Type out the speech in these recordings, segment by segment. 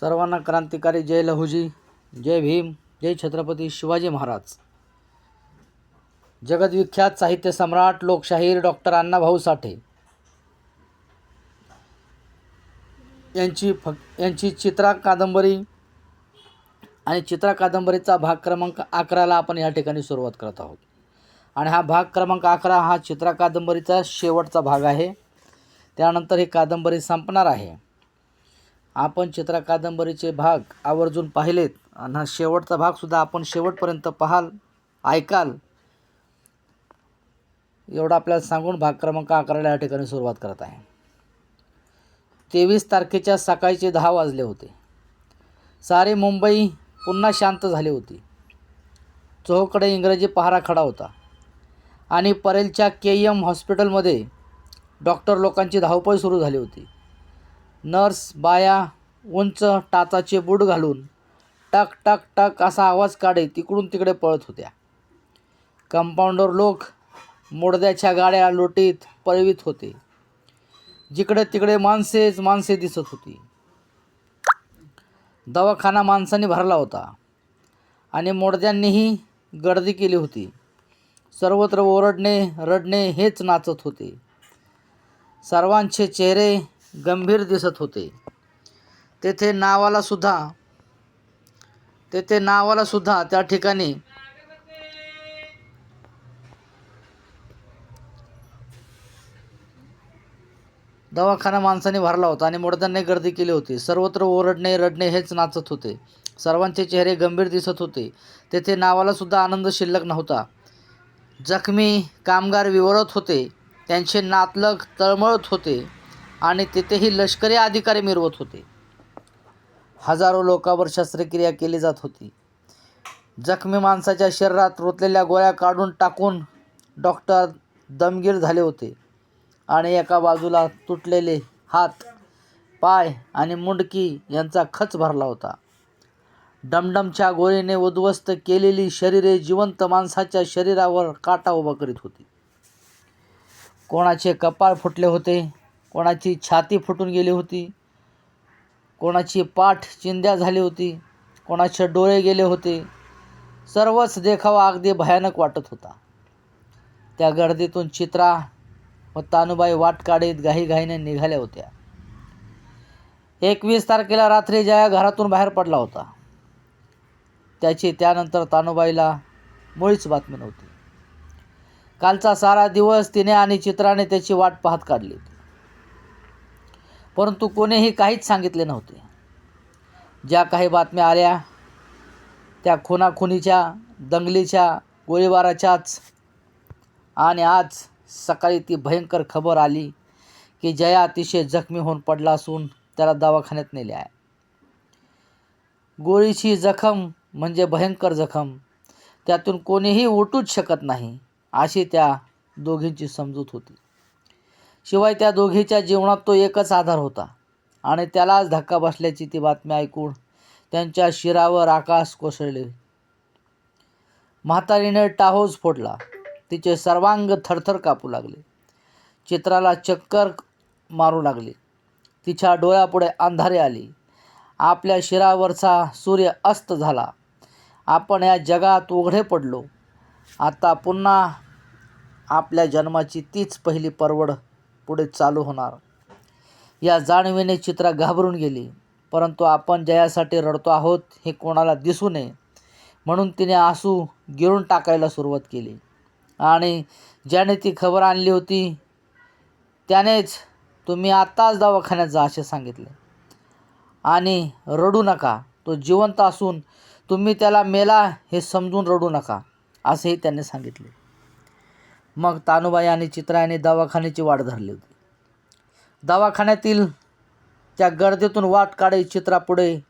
सर्वांना क्रांतिकारी जय लहुजी जय भीम जय छत्रपती शिवाजी महाराज. जगदविख्यात साहित्य सम्राट लोकशाहीर डॉक्टर अण्णाभाऊ साठे. यांची फक यांची चित्रा कादंबरी आणि चित्रा कादंबरीचा भाग क्रमांक अकराला आपण या ठिकाणी सुरुवात करत आहोत. आणि हा भाग क्रमांक अकरा हा चित्रा कादंबरीचा शेवटचा भाग आहे. त्यानंतर ही कादंबरी संपणार आहे. आपण चित्रा कादंबरीचे भाग आवर्जून पाहिलेत. आणि हा शेवटचा भागसुद्धा आपण शेवटपर्यंत पाहाल ऐकाल. एवढं आपल्याला सांगून भाग क्रमांक अकराला या ठिकाणी सुरुवात करत आहे. तेवीस तारखेच्या सकाळचे दहा वाजले होते. सारी मुंबई पुन्हा शांत झाली होती. चोहकडे इंग्रजी पहारा खडा होता. आणि परेलच्या के एम हॉस्पिटलमध्ये डॉक्टर लोकांची धावपळ सुरू झाली होती. नर्स बाया उंच टाचाचे बूट घालून टक टक टक असा आवाज काढे तिकडून तिकडे पळत होत्या. कंपाऊंडर लोक मोडद्याच्या गाड्या लोटीत पळवीत होते. जिकडे तिकडे माणसेच माणसे दिसत होती. दवाखाना माणसाने भरला होता आणि मोडद्यांनीही गर्दी केली होती. सर्वत्र ओरडणे रडणे हेच नाचत होते. सर्वांचे चेहरे गंभीर दिसत होते. तेथे नावाला सुद्धा तेथे नावाला सुद्धा त्या ठिकाणी दवाखाना माणसाने भरला होता आणि मोडदांनी गर्दी केली होती. सर्वत्र ओरडणे रडणे हेच नाचत होते. सर्वांचे चेहरे गंभीर दिसत होते. तेथे नावाला सुद्धा आनंद शिल्लक नव्हता. जखमी कामगार विवरत होते. त्यांचे नातलग तळमळत होते. आणि तेथेही लष्करी अधिकारी मिरवत होते. हजारो लोकांवर शस्त्रक्रिया केली जात होती. जखमी माणसाच्या शरीरात रोतलेल्या गोळ्या काढून टाकून डॉक्टर दमगीर झाले होते आणि एका बाजूला तुटलेले हात पाय आणि मुंडकी यांचा खच भरला होता. डमडमच्या गोळीने उद्ध्वस्त केलेली शरीरे जिवंत माणसाच्या शरीरावर काटा उभा करीत होती. कोणाचे कपाळ फुटले होते कोणाची छाती फुटून गेली होती कोणाची पाठ चिंध्या झाली होती कोणाचे डोळे गेले होते सर्वच देखावा अगदी भयानक वाटत होता. त्या गर्दीतून चित्रा व तानुबाई वाट काढीत घाईघाईने निघाल्या होत्या. एकवीस तारखेला रात्री जया घरातून बाहेर पडला होता त्याची त्यानंतर तानुबाईला मुळीच बातमी नव्हती. कालचा सारा दिवस तिने आणि चित्राने त्याची वाट पाहत काढली होती. परंतु कोणीही काहीच सांगितले नव्हते. ज्या काही बातम्या आल्या त्या खुनाखुनीच्या दंगलीच्या गोळीबाराच्याच आणि आज सकाळी ती भयंकर खबर आली की जया अतिशय जखमी होऊन पडला असून त्याला दवाखान्यात नेले आहे. गोळीची जखम म्हणजे भयंकर जखम. त्यातून कोणीही उठूच शकत नाही अशी त्या दोघींची समजूत होती. शिवाय त्या दोघीच्या जीवनात तो एकच आधार होता. आणि त्यालाच धक्का बसल्याची ती बातमी ऐकून त्यांच्या शिरावर आकाश कोसळले. म्हातारीने टाहोज फोडला. तिचे सर्वांग थरथर कापू लागले. चित्राला चक्कर मारू लागले. तिच्या डोळ्यापुढे अंधारे आली. आपल्या शिरावरचा सूर्य अस्त झाला. आपण या जगात उघडे पडलो. आता पुन्हा आपल्या जन्माची तीच पहिली परवड पुढे चालू होणार. या जाणीवेने चित्रा घाबरून गेली. परंतु आपण जयासाठी रडतो आहोत हे कोणाला दिसू नये म्हणून तिने आसू गिळून टाकायला सुरुवात केली. आणि ज्याने ती खबर आणली होती त्यानेच तुम्ही आत्ताच दवाखान्यात जा असे सांगितले. आणि रडू नका. तो जिवंत असून तुम्ही त्याला मेला हे समजून रडू नका असेही त्यांनी सांगितले. मग तानुबाई आणि चित्रा यांनी दवाखान्याची वाट धरली होती. दवाखान्यातील त्या गर्दीतून वाट काढे चित्रा पुढे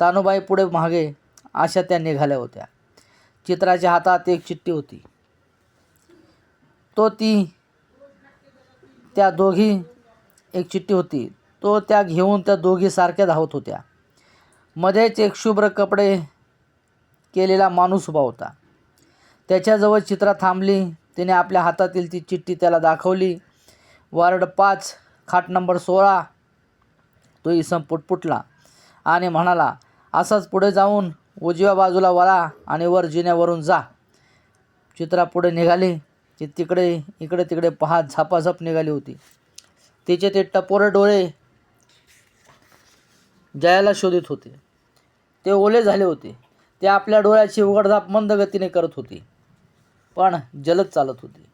तानुबाई पुढे मागे अशा त्या निघाल्या होत्या. चित्राच्या हातात एक चिठ्ठी होती. तो ती त्या दोघी एक चिठ्ठी होती. तो त्या घेऊन त्या दोघी सारख्या धावत होत्या. मध्येच एक शुभ्र कपडे केलेला माणूस उभा होता. त्याच्याजवळ चित्रा थांबली. तिने आपल्या हातातील ती चिठ्ठी त्याला दाखवली. वार्ड पाच खाट नंबर सोळा. तो इसम पुटपुटला आणि म्हणाला असाच पुढे जाऊन उजव्या बाजूला वळा आणि वर जिन्यावरून जा. चित्रा पुढे निघाली. ती तिकडे इकडे तिकडे पाहत झापाझप निघाली होती. तिचे ते टपोरे डोळे जयाला शोधित होते. ते ओले झाले होते. ते आपल्या डोळ्याची उघडझाप मंद गतीने करत होती. पण जलद चालत होती.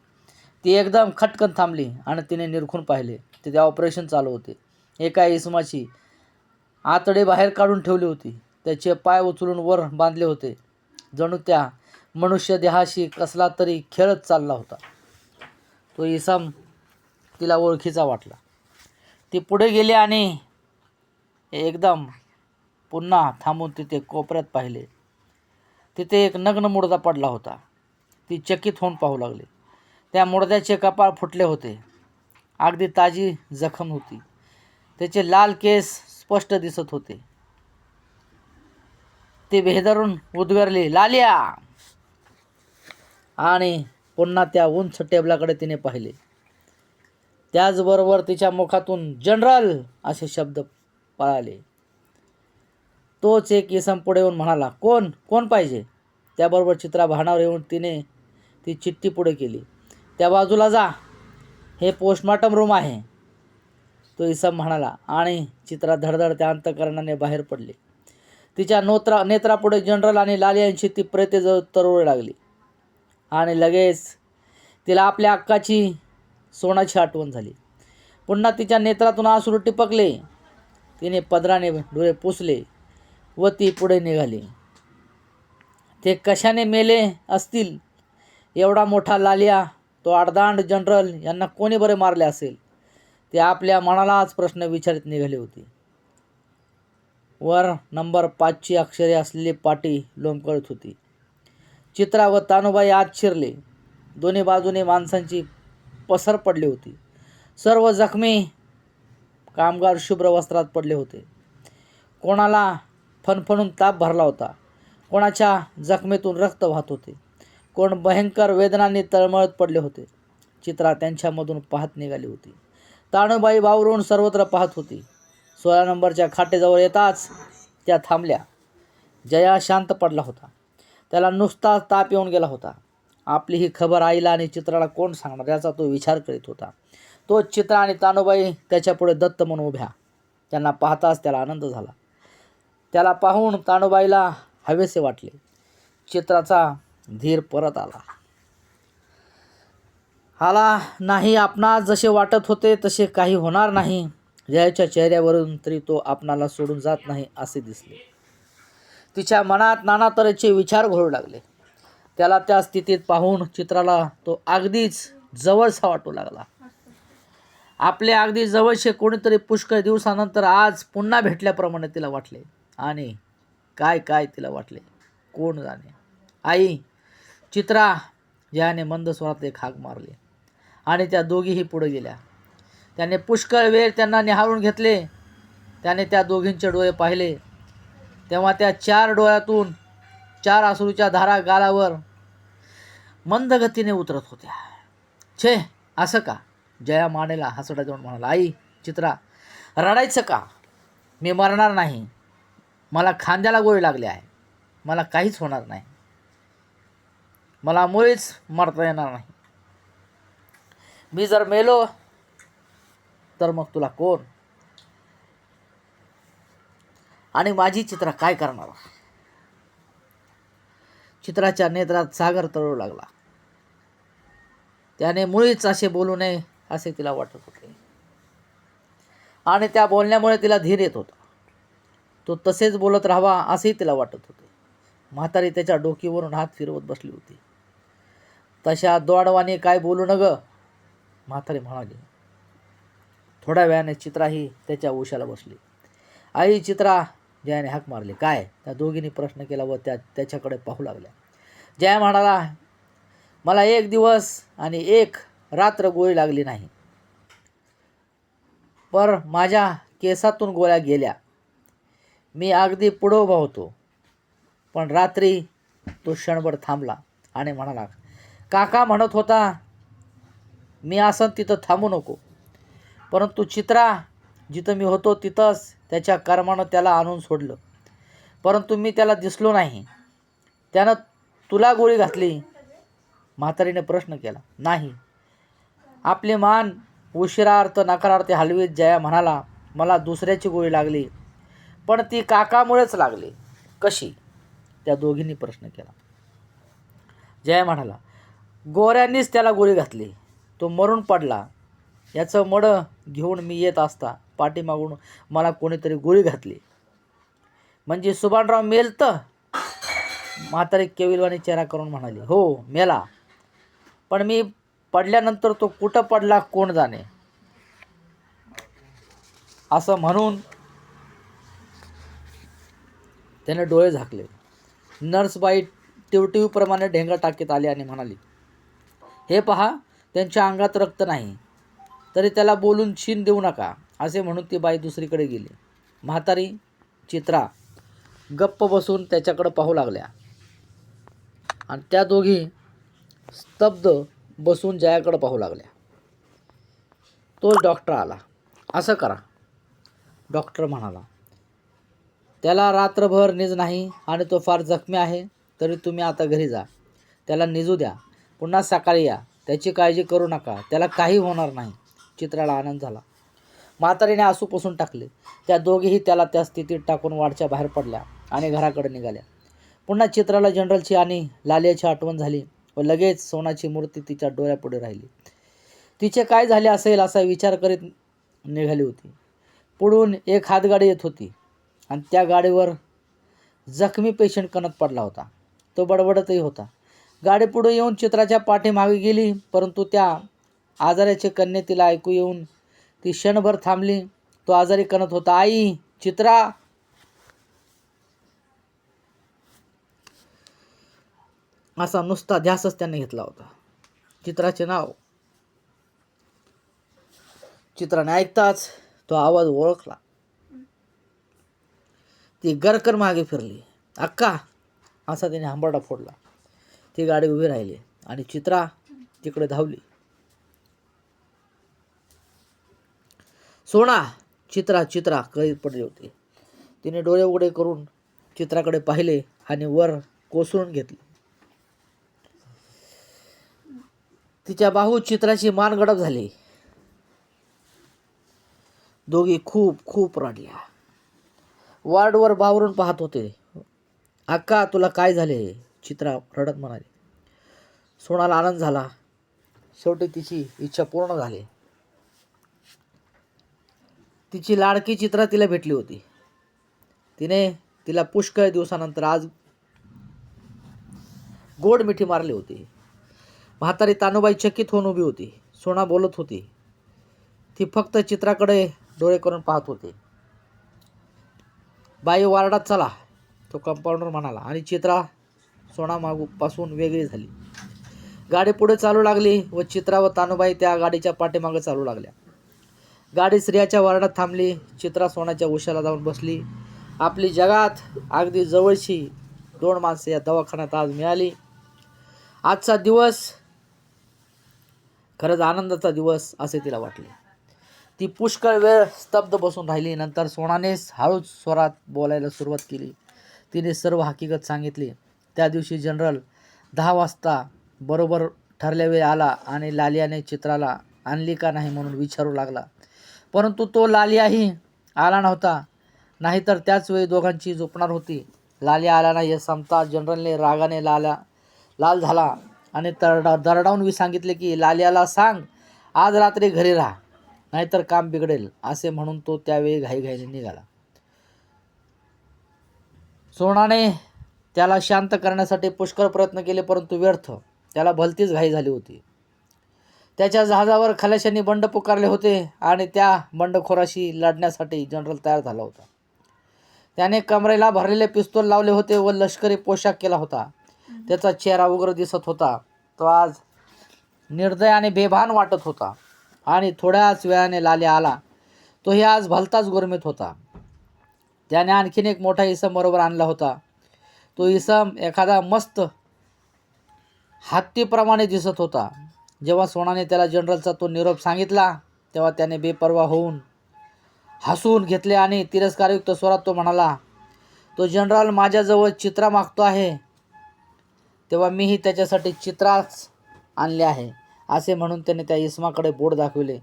ती एकदम खटकन थांबली आणि तिने निरखून पाहिले तिथे ऑपरेशन चालू होते. एका इसमाची आतडे बाहेर काढून ठेवली होती. त्याचे पाय उचलून वर बांधले होते. जणू त्या मनुष्य देहाशी कसला तरी खेळत चालला होता. तो इसम तिला ओळखीचा वाटला. ती पुढे गेली आणि एकदम पुन्हा थांबून तिथे कोपऱ्यात पाहिले. तिथे एक नग्न मुडदा पडला होता. ती चकित होऊन पाहू लागली. त्या मुडद्याचे कपाळ फुटले होते. अगदी ताजी जखम होती. त्याचे लाल केस स्पष्ट दिसत होते. ते भेदरून उद्गारले लालिया! आणि पुन्हा त्या उंच टेबलाकडे तिने पाहिले. त्याचबरोबर तिच्या मुखातून जनरल! असे शब्द पळाले. तोच एक इसम पुढे येऊन म्हणाला कोण? कोण पाहिजे? त्याबरोबर चित्रा भानावर येऊन तिने ती चिठ्ठी पुढे केली. त्या बाजूला जा. हे पोस्टमॉर्टम रूम आहे. तो इसम म्हणाला आणि चित्रा धडधड त्या अंतकरणाने बाहेर पडली. तिच्या नोत्रा नेत्रापुढे जनरल आणि लाल यांची ती प्रेते जवळ तरवळ लागली. आणि लगेच तिला आपल्या अक्काची सोनाची आठवण झाली. पुन्हा तिच्या नेत्रातून आसरू टिपकले. तिने पदराने डोळे पुसले व ती पुढे निघाली. ते कशाने मेले असतील? एवढा मोठा लालिया तो आडदांड जनरल यांना कोणी बरे मारले असेल? ते आपल्या मनालाच प्रश्न विचारित निघाले होते. वर नंबर पाचची अक्षरे असलेली पाटी लोंबकळत होती. चित्रा व तानुबाई आत शिरले. दोन्ही बाजूने माणसांची पसर पडली होती. सर्व जखमी कामगार शुभ्र वस्त्रात पडले होते. कोणाला फणफणून ताप भरला होता. कोणाच्या जखमेतून रक्त वाहत होते. कोण भयंकर वेदनांनी तळमळत पडले होते. चित्रा त्यांच्यामधून पाहत निघाली होती. ताणूबाई वावरून सर्वत्र पाहत होती. सोळा नंबरच्या खाटेजवळ येताच त्या थांबल्या. जया शांत पडला होता. त्याला नुसता ताप येऊन गेला होता. आपली ही खबर आईला आणि चित्राला कोण सांगणार याचा तो विचार करीत होता. तो चित्रा आणि तानुबाई त्याच्यापुढे दत्त म्हणून उभ्या. त्यांना पाहताच त्याला आनंद झाला. त्याला पाहून तानुबाईला हवेसे वाटले. चित्राचा धीर परत आला. आला नाही आपणास जसे वाटत होते तसे काही होणार नाही. जयाच्या चेहऱ्यावरून तरी तो आपणाला सोडून जात नाही असे दिसले. तिच्या मनात नाना तऱ्हेचे विचार घोळू लागले. त्याला त्या स्थितीत पाहून चित्राला तो अगदीच जवळचा वाटू लागला. आपले अगदी जवळचे कोणीतरी पुष्कळ दिवसानंतर आज पुन्हा भेटल्याप्रमाणे तिला वाटले. आणि काय काय तिला वाटले? कोण जाणे? आई चित्रा याने मंद स्वरात एक हाक मारली. आणि त्या दोघीही पुढे गेल्या. त्याने पुष्कळ वेळ त्यांना निहाळून घेतले. त्याने त्या दोघींचे डोळे पाहिले. तेव्हा त्या चार डोळ्यातून चार आसरूच्या धारा गालावर मंद गतीने उतरत होत्या. छे असं का? जया मानेला हसडा देऊन म्हणाला आई चित्रा रडायचं का? मी मरणार नाही. मला खांद्याला गोळी लागली आहे. मला काहीच होणार नाही. मला मुळीच मरता येणार नाही. मी जर मेलो तर मग तुला कोण? आणि माझी चित्रा काय करणार? चित्राच्या नेत्रात सागर तळू लागला. त्याने मुळीच असे बोलू नये असे तिला वाटत होते. आणि त्या बोलण्यामुळे तिला धीर येत होता. तो तसेच बोलत राहावा असेही तिला वाटत होते. म्हातारी त्याच्या डोकीवरून हात फिरवत बसली होती. तशा दोडवाने काय बोलू न ग म्हातारी म्हणाली. थोड्या वेळाने चित्राही त्याच्या उशाला बसली. आई चित्रा जयाने हाक मारली. काय? त्या दोघींनी प्रश्न केला व त्या त्याच्याकडे पाहू लागल्या. जया म्हणाला मला एक दिवस आणि एक रात्र गोळी लागली नाही. पर माझ्या केसातून गोळ्या गेल्या. मी अगदी पुढं उभा होतो. पण रात्री तो क्षणभर थांबला आणि म्हणाला काका म्हणत होता मी असं तिथं थांबू नको. परंतु चित्रा जिथं मी होतो तिथंच त्याच्या कर्मानं त्याला आणून सोडलं. परंतु मी त्याला दिसलो नाही. त्यानं तुला गोळी घातली? म्हातारीने प्रश्न केला. नाही. आपले मान उशिरार्थ नकारार्थ हलवीत जया म्हणाला. मला दुसऱ्याची गोळी लागली. पण ती काकामुळेच लागली. कशी? त्या दोघींनी प्रश्न केला. जया म्हणाला गोऱ्यांनीच त्याला गोळी घातली. तो मरून पडला. याचं मडं घेऊन मी येत असता. पाठीमागून मला कोणीतरी गोळी घातली. म्हणजे सुभानराव मेल तर? म्हातारी केविलवाणी चेहरा करून म्हणाली हो मेला. पण मी पडल्यानंतर तो कुठं पडला कोण जाणे? असं म्हणून त्याने डोळे झाकले. नर्सबाई टिवटिवप्रमाणे ढेंगा टाकीत आली आणि म्हणाली हे पहा त्यांच्या अंगात रक्त नाही. तरी त्याला बोलून छीन देऊ नका असे म्हणून ती बाई दुसरीकडे गेली. म्हातारी चित्रा गप्प बसून त्याच्याकडं पाहू लागल्या. आणि त्या दोघी स्तब्ध बसून जयाकडं पाहू लागल्या. तो डॉक्टर आला. असं करा. डॉक्टर म्हणाला त्याला रात्रभर निज नाही आणि तो फार जखमी आहे तरी तुम्ही आता घरी जा. त्याला निजू द्या. पुन्हा सकाळी या. त्याची काळजी करू नका. त्याला काही होणार नाही. चित्राला आनंद झाला. म्हातारीने आसू पुसून टाकले. त्या दोघेही त्याला त्या स्थितीत टाकून वाडच्या बाहेर पडल्या आणि घराकडे निघाल्या. पुन्हा चित्राला जनरलची आणि लालियाची आठवण झाली व लगेच सोनाची मूर्ती तिच्या डोळ्यापुढे राहिली. तिचे काय झाले असेल असा विचार करीत निघाली होती. पुढून एक हातगाडी येत होती आणि त्या गाडीवर जखमी पेशंट कणत पडला होता. तो बडबडतही होता. गाडी पुढे येऊन चित्राच्या पाठीमागे गेली परंतु त्या आजाराचे कन्ये तिला ऐकू येऊन ती क्षणभर थांबली. तो आजारी कणत होता आई चित्रा! असा नुसता ध्यासच त्याने घेतला होता. चित्राचे नाव चित्राने ऐकताच तो आवाज ओळखला. ती गरकर मागे फिरली. अक्का! असा तिने हंबरडा फोडला. ती गाडी उभी राहिली आणि चित्रा तिकडे धावली. सोना चित्रा चित्रा कळीत पडली होती. तिने डोळे उघडे करून चित्राकडे पाहिले आणि वर कोसळून घेतली. तिच्या बाहू चित्राची मान गडप झाली. दोघी खूप खूप रडल्या. वार्डवर बावरून पाहत होते. अक्का तुला काय झाले? चित्रा रडत म्हणाली. सोनाला आनंद झाला. शेवटी तिची इच्छा पूर्ण झाली. तिची लाडकी चित्रा तिला भेटली होती. तिने तिला पुष्कळ दिवसानंतर आज गोड मिठी मारली होती. म्हातारी तानुबाई चकित होऊन उभी होती. सोना बोलत होती. ती फक्त चित्राकडे डोळे करून पाहत होती. बाई वार्डात चला तो कंपाऊंडर म्हणाला. आणि चित्रा सोना वेगळी झाली. गाडी पुढे चालू लागली व चित्रा व तानुबाई त्या गाडीच्या पाठीमागे चालू लागल्या. गाडी स्त्रियाच्या वार्डात थांबली. चित्रा सोनाच्या उशाला जाऊन बसली. आपली जगात अगदी जवळची दोन माणसे या दवाखान्यात आज मिळाली. आजचा दिवस खरंच आनंदाचा दिवस असे तिला वाटले. ती पुष्कळ वेळ स्तब्ध बसून राहिली. नंतर सोनानेच हळूच स्वरात बोलायला सुरुवात केली. तिने सर्व हकीकत सांगितली. त्या दिवशी जनरल दहा वाजता बरोबर ठरल्या वेळी आला आणि लालियाने चित्राला आणली का नाही म्हणून विचारू लागला. परंतु तो लालियाही आला नव्हता. नाहीतर त्याच वेळी दोघांची झोपणार होती. लालिया आला नाही हे संपता जनरलने रागाने लाला लाल झाला आणि तरडा दरडावून मी सांगितले की लालियाला सांग आज रात्री घरी राहा नाहीतर काम बिघडेल असे म्हणून तो त्यावेळी घाईघाईने निघाला. सोनाने त्याला शांत करण्यासाठी पुष्कळ प्रयत्न केले परंतु व्यर्थ. त्याला भलतीच घाई झाली होती. त्याच्या जहाजावर खलाशांनी बंड पुकारले होते आणि त्या बंडखोराशी लढण्यासाठी जनरल तयार झाला होता. त्याने कमरेला भरलेले पिस्तूल लावले होते व लष्करी पोशाख केला होता. त्याचा चेहरा उग्र दिसत होता. तो आज निर्दय आणि बेभान वाटत होता आणि थोड्याच वेळाने लाले आला. तोही आज भलताच गुरमीत होता. त्याने आणखीन एक मोठा इसम बरोबर आणला होता. तो इसम एखादा मस्त हत्तीप्रमाणे दिसत होता. जेव्हा सोनाने त्याला जनरलचा तो निरोप सांगितला तेव्हा त्याने बेपर्वा होऊन हसून घेतले आणि तिरस्कारयुक्त स्वरात तो म्हणाला तो जनरल माझ्याजवळ चित्रा मागतो आहे. तेव्हा मीही त्याच्यासाठी चित्राच आणले आहे असे म्हणून त्याने त्या इस्माकडे बोट दाखविले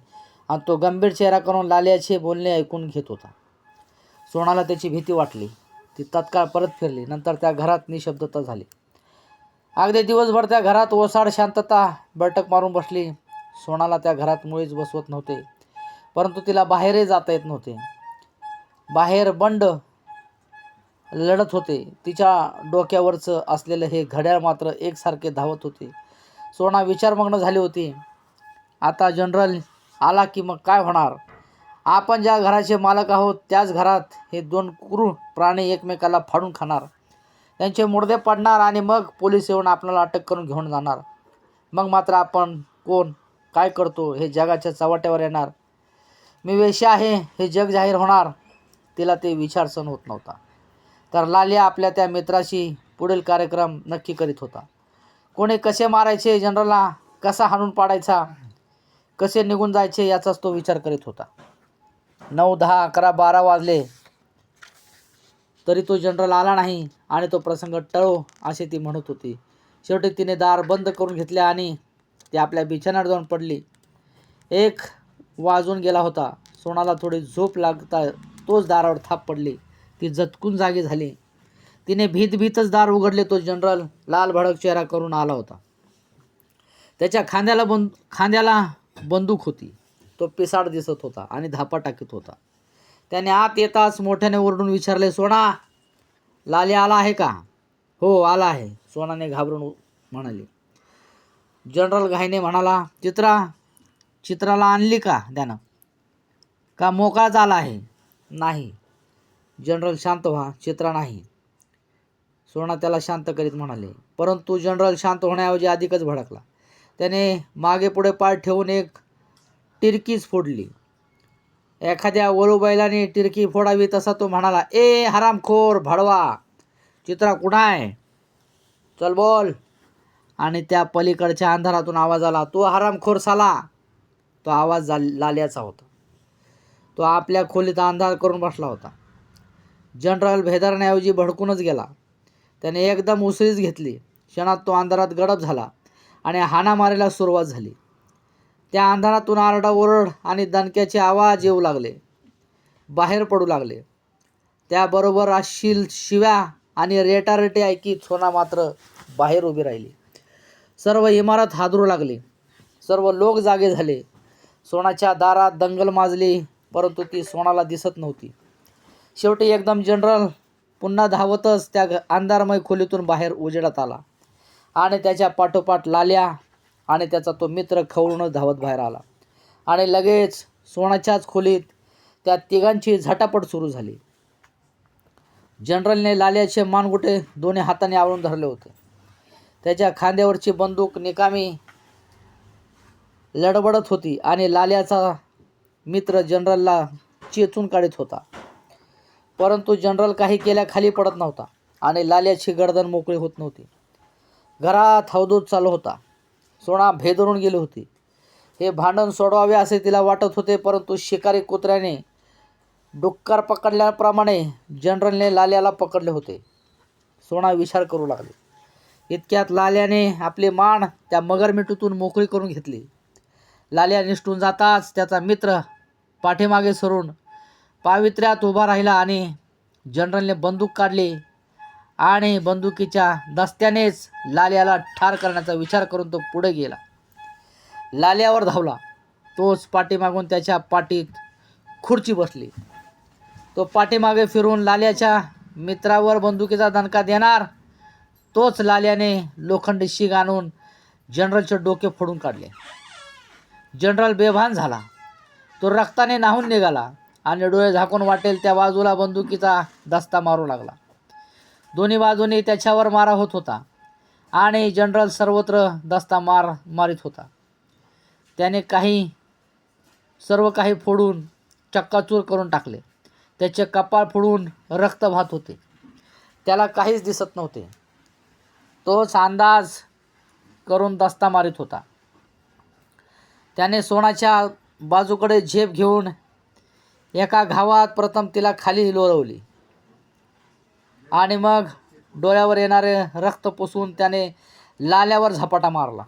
आणि तो गंभीर चेहरा करून लाल्याचे बोलणे ऐकून घेत होता. सोनाला त्याची भीती वाटली. ती तत्काळ परत फिरली. नंतर त्या घरात निशब्दता झाली. अगदी दिवसभर त्या घरात ओसाड शांतता बैठक मारून बसली. सोनाला त्या घरात मुळीच बसवत नव्हते. परंतु तिला बाहेरही जाता येत नव्हते. बाहेर बंड लढत होते. तिच्या डोक्यावरचं असलेलं हे घड्याळ मात्र एकसारखे धावत होते. सोना विचारमग्न झाली होती. आता जनरल आला की मग काय होणार? आपण ज्या घराचे मालक आहोत त्याच घरात हे दोन क्रूर प्राणी एकमेकाला फाडून खाणार. त्यांचे मुडदे पडणार आणि मग पोलीस येऊन आपल्याला अटक करून घेऊन जाणार. मग मात्र आपण कोण काय करतो हे जगाच्या चव्हाट्यावर येणार. मी वेश्या आहे हे जग जाहीर होणार. तिला ते विचार सण होत नव्हता. तर लालिया आपल्या त्या मित्राशी पुढील कार्यक्रम नक्की करीत होता. कोणी कसे मारायचे जनरलला कसा हाणून पाडायचा कसे निघून जायचे याचाच तो विचार करीत होता. नऊ दहा अकरा बारा वाजले. तरी तो जनरल आला नाही आणि तो प्रसंग टळो असे ती म्हणत होती. शेवटी तिने दार बंद करून घेतले आणि ती आपल्या बिछाण्यावर जाऊन पडली. एक वाजून गेला होता. सोनाला थोडी झोप लागता तोच दारावर थाप पडली. ती जतकून जागी झाली. तिने भीतभीतच दार उघडले. तो जनरल लाल भडक चेहरा करून आला होता. त्याच्या खांद्याला बंद खांद्याला बंदूक होती. तो पिसाड दिसत होता आणि धापा टाकीत होता. त्याने आत येताच मोठ्याने ओरडून विचारले सोना लाली आला आहे का? हो आला आहे सोनाने घाबरून म्हणाली. जनरल घाईने म्हणाला चित्रा चित्राला आणली का त्यानं? का मोकळाच आला आहे? नाही. जनरल शांत व्हा चित्रा नाही. सोना त्याला शांत करीत म्हणाले. परंतु जनरल शांत होण्याऐवजी अधिकच भडकला. त्याने मागे पुढे पाय ठेवून एक टिरकीच फोडली. एखाद्या वळू बैलाने टिरकी फोडावी तसा तो म्हणाला ए हरामखोर भडवा चित्रा कुठं आहे? चल बोल. आणि त्या पलीकडच्या अंधारातून आवाज आला तो हरामखोर साला. तो आवाज जा लाल्याचा होता. तो आपल्या खोलीत अंधार करून बसला होता. जनरल भेदरण्याऐवजी भडकूनच गेला. त्याने एकदम उसळीच घेतली. क्षणात तो अंधारात गडप झाला आणि हाणामारीला सुरुवात झाली. त्या अंधारातून आरडाओरड आणि दणक्याचे आवाज येऊ लागले. बाहेर पडू लागले. त्याबरोबर अशील शिव्या आणि रेटारेटे ऐकी सोना मात्र बाहेर उभी राहिली. सर्व इमारत हादरू लागली. सर्व लोक जागे झाले. सोनाच्या दारात दंगल माजली परंतु ती सोनाला दिसत नव्हती. शेवटी एकदम जनरल पुन्हा धावतच त्या घ- अंधारमय खोलीतून बाहेर उजेडात आला आणि त्याच्या पाठोपाठ लाल्या आणि त्याचा तो मित्र खवळूनच धावत बाहेर आला. आणि लगेच सोनाच्याच खोलीत त्या तिघांची झटापट सुरू झाली. जनरलने लाल्याचे मानगुटे दोन्ही हाताने आवळून धरले होते. त्याच्या खांद्यावरची बंदूक निकामी लडबडत होती आणि लाल्याचा मित्र जनरलला चेचून काढत होता. परंतु जनरल काही केल्या खाली पडत नव्हता आणि लाल्याची गर्दन मोकळी होत नव्हती. घरात हौदूत चालू होता. सोना भेदरून गेले होते. हे भांडण सोडवावे असे तिला वाटत होते परंतु शिकारी कुत्र्याने डुक्कर पकडल्याप्रमाणे जनरलने लाल्याला पकडले होते. सोना विचार करू लागले. इतक्यात लाल्याने आपले मान त्या मगरमिठूतून मोकळी करून घेतली. लाल्या निष्ठून जाताच त्याचा मित्र पाठीमागे सरून पावित्र्यात उभा राहिला आणि जनरलने बंदूक काढली. आणि बंदुकीच्या दस्त्यानेच लाल्याला ठार करण्याचा विचार करून तो पुढे गेला. लाल्यावर धावला. तोच पाठीमागून त्याच्या पाठीत खुर्ची बसली. तो पाठीमागे फिरून लाल्याच्या मित्रावर बंदुकीचा दणका देणार तोच लाल्याने लोखंडी शीग आणून जनरलचे डोके फोडून काढले. जनरल बेभान झाला. तो रक्ताने नाहून निघाला आणि डोळे झाकून वाटेल त्या बाजूला बंदुकीचा दस्ता मारू लागला. दोन्ही बाजूनी त्याच्यावर मारा होत होता आणि जनरल सर्वत्र दस्ता मार मारित होता. त्याने काही सर्व काही फोडून चक्काचूर करून टाकले. त्याचे कपाळ फोडून रक्त वाहत होते. त्याला काहीच दिसत नव्हते. तोच अंदाज करून दस्ता मारित होता. त्याने सोनाच्या बाजूकडे झेप घेऊन एका घावात प्रथम तिला खाली लोळवली. आणि मग डोळ्यावर येणारे रक्त पुसून त्याने लाल्यावर झपाटा मारला.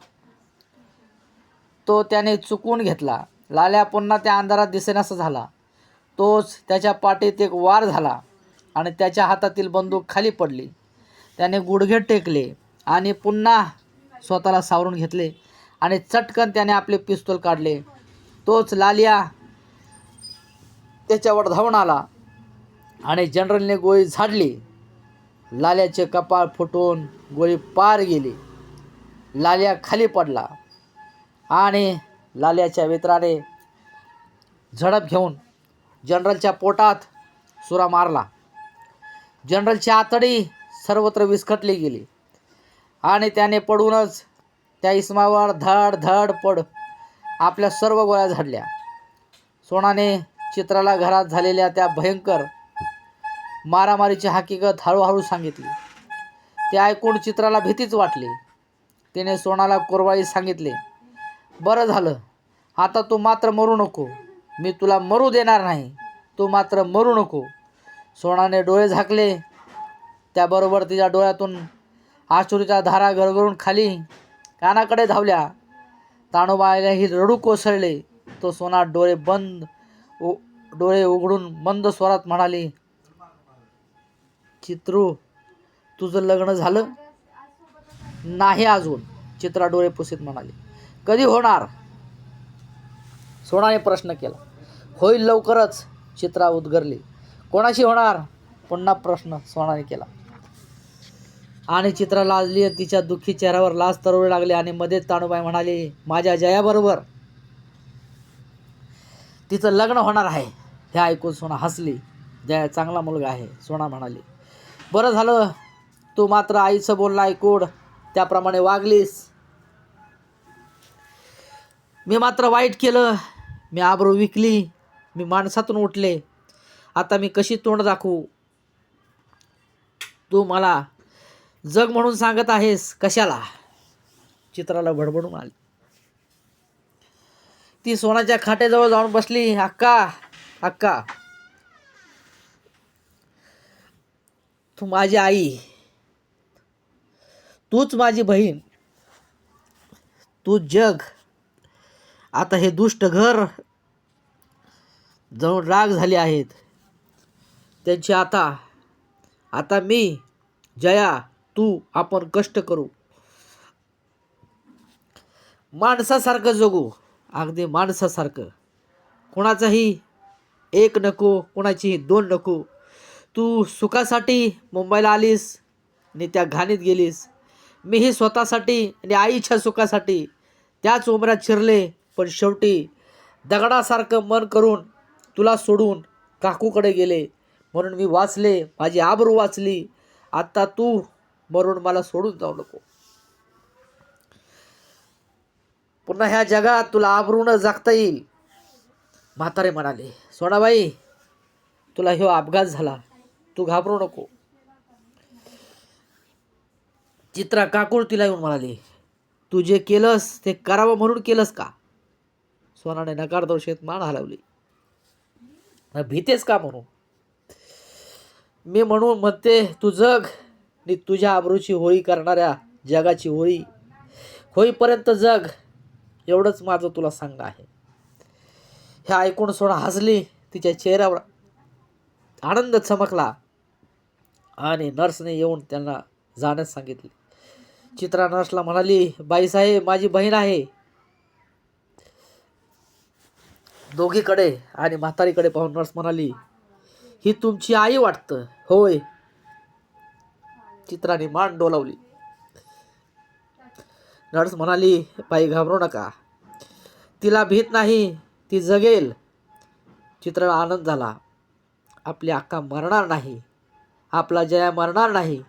तो त्याने चुकून घेतला. लाल्या पुन्हा त्या अंधारात दिसेनासा झाला. तोच त्याच्या पाठीत एक वार झाला आणि त्याच्या हातातील बंदूक खाली पडली. त्याने गुडघे टेकले आणि पुन्हा स्वतःला सावरून घेतले आणि चटकन त्याने आपले पिस्तूल काढले. तोच लालिया त्याच्यावर धावून आला आणि जनरलने गोळी झाडली. लाल्याचे कपाळ फुटून गोळी पार गेली. लाल्या खाली पडला आणि लाल्याच्या मित्राने झडप घेऊन जनरलच्या पोटात सुरा मारला. जनरलची आतडी सर्वत्र विस्कटली गेली आणि त्याने पडूनच त्या इस्मावर धड धड पड आपल्या सर्व गोळ्या झाडल्या. सोनाने चित्राला घरात झालेल्या त्या भयंकर मारामारीची हकीकत हळूहळू सांगितली. ते ऐकून चित्राला भीतीच वाटली. तिने सोनाला कोरवाळी सांगितले बरं झालं. आता तू मात्र मरू नको. मी तुला मरू देणार नाही. तू मात्र मरू नको. सोनाने डोळे झाकले. त्याबरोबर तिच्या डोळ्यातून आशुरीच्या धारा गरगरून खाली कानाकडे धावल्या. ताणोबाईलाही रडू कोसळले. तो सोना डोळे बंद उ डोळे उघडून मंद स्वरात म्हणाली चित्रू तुझं लग्न झालं? नाही अजून चित्रा डोळे पुसित म्हणाले. कधी होणार? सोनाने प्रश्न केला. होईल लवकरच चित्रा उद्गरली. कोणाशी होणार? पुन्हा प्रश्न सोनाने केला. आणि चित्रा लाजली आणि तिच्या दुःखी चेहऱ्यावर लाज तरवू लागले आणि मध्येच ताणूबाई म्हणाली माझ्या जयाबरोबर तिचं लग्न होणार आहे. हे ऐकून सोना हसली. जया चांगला मुलगा आहे सोना म्हणाली. बरं झालं. तू मात्र आईचं बोलणं ऐकून त्याप्रमाणे वागलीस. मी मात्र वाईट केलं. मी आबरू विकली. मी माणसातून उठले. आता मी कशी तोंड दाखवू? तू मला जग म्हणून सांगत आहेस. कशाला? चित्राला भडबडून आली. ती सोनाच्या खाट्याजवळ जाऊन बसली. अक्का अक्का. तू माझी आई. तूच माझी बहीण. तू जग. आता हे दुष्ट घर जाऊन राग झाले आहेत. त्यांची आता आता मी जया तू आपण कष्ट करू. माणसासारखं जगू. अगदी माणसासारखं. कुणाचाही एक नको कुणाचीही दोन नको. तू सुखासाठी मुंबईला आलीस आणि त्या घाणीत गेलीस. मीही स्वतःसाठी आणि आईच्या सुखासाठी त्याच उमऱ्यात शिरले पण शेवटी दगडासारखं मन करून तुला सोडून काकूकडे गेले. म्हणून मी वाचले माझी आबरू वाचली. आत्ता तू मरून मला सोडून जाऊ नको. पुन्हा ह्या जगात तुला आबरून जागता येईल म्हातारे म्हणाले. सोनाबाई तुला ह्यो अपघात झाला. तू घाबरू नको. चित्रा काकूळ तिला येऊन म्हणाली तू जे केलंस ते करावं म्हणून केलंस का? सोनाने नकार दर्शेत मान हलवली. भीतेस का म्हणून मी म्हणून म्हणते तू जग आणि तुझ्या आबरूची होळी करणाऱ्या जगाची होळी. होईपर्यंत जग एवढंच माझं तुला सांग आहे. हे ऐकून सोना हसली तिच्या चेहऱ्यावर आनंद चमकला. आणि नर्सने येऊन त्यांना जाण्यास सांगितले. चित्रा नर्सला म्हणाली बाईसाहेब माझी बहीण आहे. दोघीकडे आणि म्हातारीकडे पाहून नर्स म्हणाली ही तुमची आई वाटतं. होय. चित्राने मान डोलावली. नर्स म्हणाली बाई घाबरू नका. तिला भीत नाही ती जगेल. चित्राला आनंद झाला. आपली अक्का मरणार नाही. आपला जया मरणार नाही.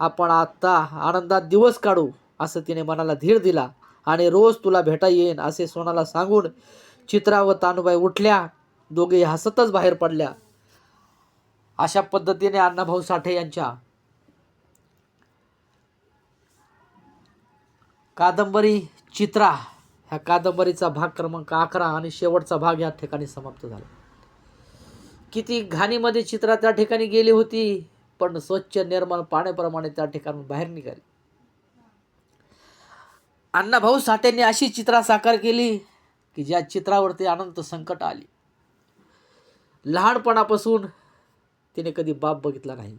आपण आत्ता आनंदात दिवस काढू असं तिने मनाला धीर दिला. आणि रोज तुला भेटा येईन असे सोनाला सांगून चित्रा व तानुबाई उठल्या. दोघे हसतच बाहेर पडल्या. अशा पद्धतीने अण्णाभाऊ साठे यांच्या कादंबरी चित्रा ह्या कादंबरीचा भाग क्रमांक अकरा आणि शेवटचा भाग या ठिकाणी समाप्त झाला. किती घाणीमध्ये चित्रा त्या ठिकाणी गेली होती पण स्वच्छ निर्मळ पाण्याप्रमाणे त्या ठिकाणी बाहेर निघाली. अण्णाभाऊ साठेंनी अशी चित्रा साकार केली की ज्या चित्रावरती अनंत संकट आली. लहानपणापासून तिने कधी बाप बघितला नाही.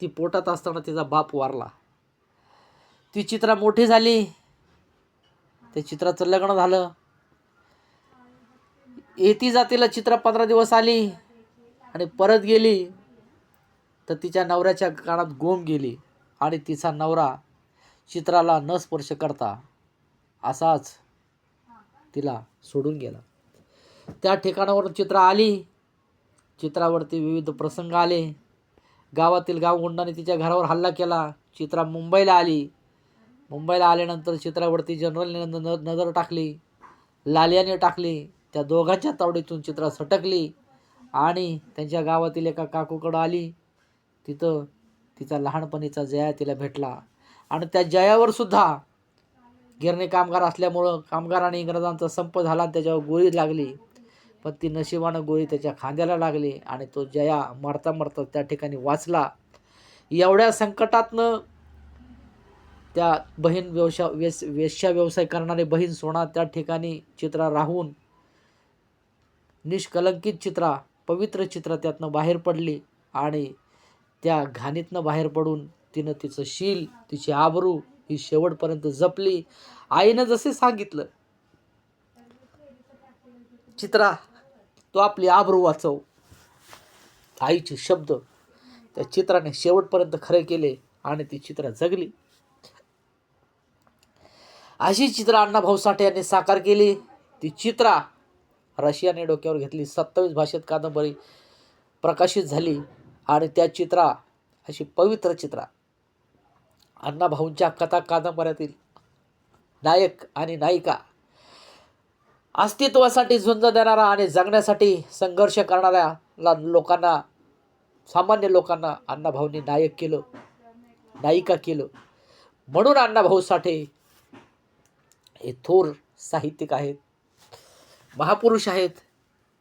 ती पोटात असताना तिचा बाप वारला. ती चित्रा मोठी झाली. त्या चित्राचं लग्न झालं. येती जातीला चित्र पंधरा दिवस आली आणि परत गेली तर तिच्या नवऱ्याच्या कानात गोम गेली आणि तिचा नवरा चित्राला न स्पर्श करता असाच तिला सोडून गेला. त्या ठिकाणावरून चित्र आली. चित्रावरती विविध प्रसंग आले. गावातील गावगुंडाने तिच्या घरावर हल्ला केला. चित्रा मुंबईला आली. मुंबईला आल्यानंतर चित्रावरती जनरलने न नजर टाकली. लालियाने टाकली. त्या दोघांच्या तावडीतून चित्रा सटकली आणि त्यांच्या गावातील एका काकूकडं आली. तिथं तिचा लहानपणीचा जया तिला भेटला. आणि त्या जयावर सुद्धा गिरणी कामगार असल्यामुळं कामगार आणि इंग्रजांचा संप झाला आणि त्याच्यावर गोळी लागली. पण ती नशिबानं गोळी त्याच्या खांद्याला लागली आणि तो जया मरता मरता त्या ठिकाणी वाचला. एवढ्या संकटातनं त्या बहीण व्यवसाय व्यस वेश्या व्यवसाय करणारी बहीण सोना त्या ठिकाणी चित्रा राहून निष्कलंकित चित्रा पवित्र चित्रा त्यातनं बाहेर पडली आणि त्या घाणीतनं बाहेर पडून तिनं तिचं शील तिची आबरू ही शेवटपर्यंत जपली. आईनं जसे सांगितलं चित्रा तो आपली आबरू वाचव. आईचे शब्द त्या चित्राने शेवटपर्यंत खरे केले आणि ती चित्रा जगली. अशी चित्रा अण्णाभाऊ साठे यांनी साकार केली. ती चित्रा रशियाने डोक्यावर घेतली. सत्तावीस भाषेत कादंबरी प्रकाशित झाली आणि त्या चित्रा अशी पवित्र चित्रा अण्णाभाऊंच्या कथा कादंबऱ्यातील नायक आणि नायिका अस्तित्वासाठी झुंज देणारा आणि जगण्यासाठी संघर्ष करणाऱ्या लोकांना सामान्य लोकांना अण्णाभाऊंनी नायक केलं नायिका केलं. म्हणून अण्णाभाऊ साठे हे थोर साहित्यिक आहेत. महापुरुष आहेत.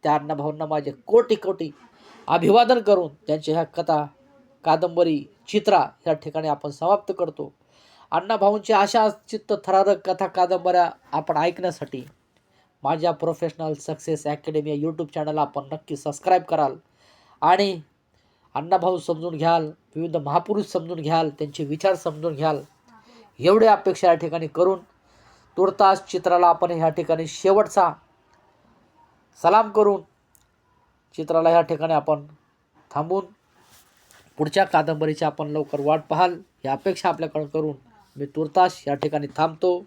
त्या अण्णाभाऊंना माझे कोटी कोटी अभिवादन करून त्यांच्या ह्या कथा कादंबरी चित्रा ह्या ठिकाणी आपण समाप्त करतो. अण्णाभाऊंची अशा चित्त थरारक कथा कादंबऱ्या आपण ऐकण्यासाठी माझ्या प्रोफेशनल सक्सेस अकॅडमी या यूट्यूब चॅनलला आपण नक्की सबस्क्राईब कराल. आणि अण्णाभाऊ समजून घ्याल विविध महापुरुष समजून घ्याल त्यांचे विचार समजून घ्याल. एवढे अपेक्षा या ठिकाणी करून तुर्तास चित्राला आपण ह्या ठिकाणी शेवटचा सलाम करून चित्राला ह्या ठिकाणी आपण थांबून पुढच्या कादंबरीची आपण लवकर वाट पाहाल. ही अपेक्षा आपल्याकडं करून मी तुर्तास या ठिकाणी थांबतो.